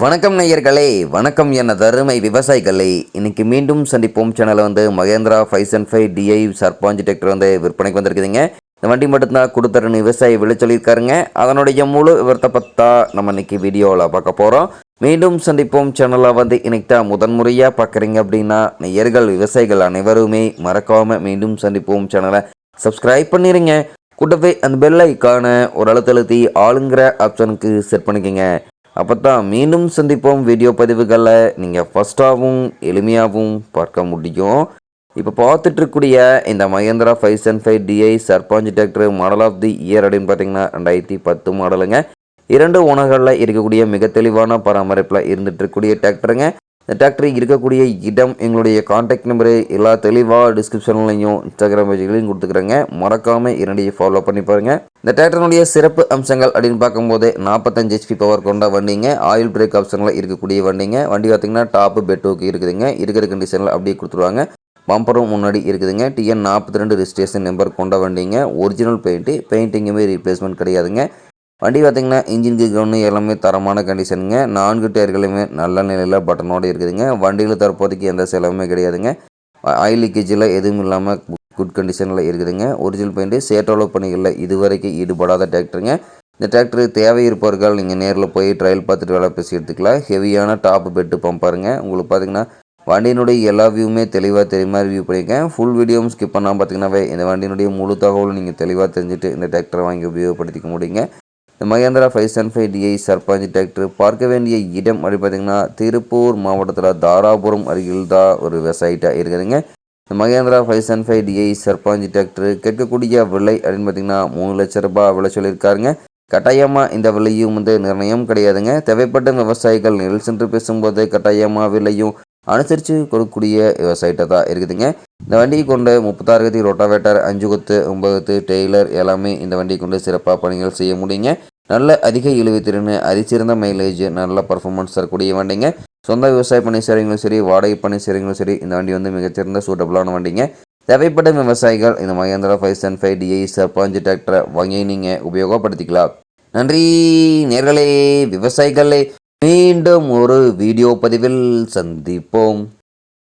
வணக்கம் நேயர்களே வணக்கம் என தருமை விவசாயிகளே. இன்றைக்கி மீண்டும் சந்திப்போம். சேனலில் வந்து Mahindra five and five DI Sarpanch tractor வந்து விற்பனைக்கு வந்திருக்குதுங்க. இந்த வண்டி மட்டும்தான் கொடுத்துருன்னு விவசாயி விலை சொல்லியிருக்காருங்க. அதனுடைய முழு விவரத்தை பற்றா நம்ம இன்னைக்கு வீடியோவில் பார்க்க போகிறோம் மீண்டும் சந்திப்போம். சேனலில் வந்து இன்னைக்கு தான் முதன்முறையாக பார்க்குறீங்க அப்படின்னா நேயர்கள் விவசாயிகள் அனைவருமே மறக்காமல் மீண்டும் சந்திப்போம். சேனலை சப்ஸ்கிரைப் பண்ணிடுங்க கூட்டவே அந்த பெல் ஐக்கான ஒரு அழுத்தழுத்தி ஆளுங்கிற ஆப்ஷனுக்கு செட் பண்ணிக்கோங்க. அப்போ தான் மீண்டும் சந்திப்போம் வீடியோ பதிவுகளை நீங்கள் ஃபஸ்ட்டாகவும் எளிமையாகவும் பார்க்க முடியும். இப்போ பார்த்துட்டு இருக்கக்கூடிய இந்த Mahindra five seven five DI Sarpanch tractor model of the year அப்படின்னு பார்த்தீங்கன்னா ரெண்டாயிரத்தி பத்து மாடலுங்க. இரண்டு ஓனர்களில் இருக்கக்கூடிய மிக தெளிவான பராமரிப்பில் இருந்துட்டு இருக்கக்கூடிய டிராக்டருங்க இந்த டிராக்டர் இருக்கக்கூடிய இடம் எங்களுடைய கான்டாக்ட் நம்பரு எல்லா தெளிவாக டிஸ்கிரிப்ஷன்லையும் இன்ஸ்டாகிராம் பேஜ்களையும் கொடுத்துக்கிறேங்க. மறக்காமல் இரண்டையும் ஃபாலோ பண்ணி பாருங்கள் இந்த டிராக்டருடைய சிறப்பு அம்சங்கள் அப்படின்னு பார்க்கும்போது நாற்பத்தஞ்சு ஹெச்பி பவர் கொண்ட வண்டிங்க ஆயில் பிரேக் ஆப்ஷனில் இருக்கக்கூடிய வண்டிங்க. வண்டி பார்த்தீங்கன்னா டாப்பு பெட்டோக்கு இருக்குதுங்க. இருக்கிற கண்டிஷனில் அப்படியே கொடுத்துருவாங்க. பம்பரும் முன்னாடி இருக்குதுங்க. டிஎன் நாற்பத்தி ரெண்டு ரிஜிஸ்ட்ரேஷன் நம்பர் கொண்ட வண்டிங்க. ஒரிஜினல் பெயிண்ட்டு பெயிண்டிங்குமே ரீப்ளேஸ்மெண்ட் கிடையாதுங்க. வண்டி பார்த்திங்கன்னா இன்ஜின் கவுன்னு எல்லாமே தரமான கண்டிஷனுங்க நான்கு டயர்களுமே நல்ல நிலையில் பட்டனோடு இருக்குதுங்க. வண்டியில் தற்போதைக்கு எந்த செலவுமே கிடையாதுங்க. ஆயில் லீக்கேஜில் எதுவும் இல்லாமல் குட் கண்டிஷனில் இருக்குதுங்க. ஒரிஜினல் பெயிண்ட்டு சேட்டோலோ பணிகளில் இதுவரைக்கும் ஈடுபடாத டிராக்டருங்க இந்த டிராக்டர் தேவை இருப்பவர்கள் நீங்கள் நேரில் போய் ட்ரையல் பார்த்துட்டு வேலை பேசி எடுத்துக்கலாம். ஹெவியான டாப் பெட்டு பம்பாருங்க உங்களுக்கு பார்த்தீங்கன்னா வண்டியினுடைய எல்லா வியூவுமே தெளிவாக தெரியும் மாதிரி வியூ பண்ணியிருக்கேன் ஃபுல் வீடியோவும் ஸ்கிப் பண்ணால் பார்த்தீங்கன்னாவே இந்த வண்டியினுடைய முழு தகவலும் நீங்கள் தெளிவாக தெரிஞ்சுட்டு இந்த டிராக்டரை வாங்கி உபயோகப்படுத்திக்க முடியுங்க. இந்த Mahindra five seven five DI Sarpanch tractor பார்க்க வேண்டிய இடம் அப்படி பார்த்தீங்கன்னா திருப்பூர் மாவட்டத்தில் தாராபுரம் அருகில் தான் ஒரு விவசாயிட்டாக இருக்குதுங்க. இந்த Mahindra five seven five DI Sarpanch tractor கேட்கக்கூடிய விலை அப்படின்னு பார்த்தீங்கன்னா மூணு லட்ச ரூபாய் விலை சொல்லியிருக்காருங்க. கட்டாயமாக இந்த விலையும் வந்து நிர்ணயம் கிடையாதுங்க. தேவைப்பட்ட விவசாயிகள் நெல் சென்று பேசும்போது கட்டாயமாக விலையும் அனுசரித்து கொடுக்கக்கூடிய விவசாயிட்ட தான் இருக்குதுங்க. இந்த வண்டியை கொண்டு முப்பத்தாறு கத்தி ரோட்டாவேட்டர் அஞ்சு கொத்து ஒன்பது கொத்து டெய்லர் எல்லாமே இந்த வண்டியை கொண்டு சிறப்பாக பணிகள் செய்ய முடியுங்க. நல்ல அதிக இழுவை திறன் அதிசிறந்த மைலேஜ் நல்ல பர்ஃபார்மன்ஸ் தரக்கூடிய வண்டிங்க. சொந்த விவசாய பணி செய்கிறவங்களும் சரி வாடகை பணி செய்கிறவங்களும் சரி இந்த வண்டி வந்து மிகச்சிறந்த சூட்டபுளான வண்டிங்க. தேவைப்படும் விவசாயிகள் இந்த Mahindra five seven five DI Sarpanch டிராக்டரை வாங்கி நீங்கள் உபயோகப்படுத்திக்கலாம். நன்றி நேர்களே விவசாயிகளே மீண்டும் ஒரு வீடியோ பதிவில் சந்திப்போம்.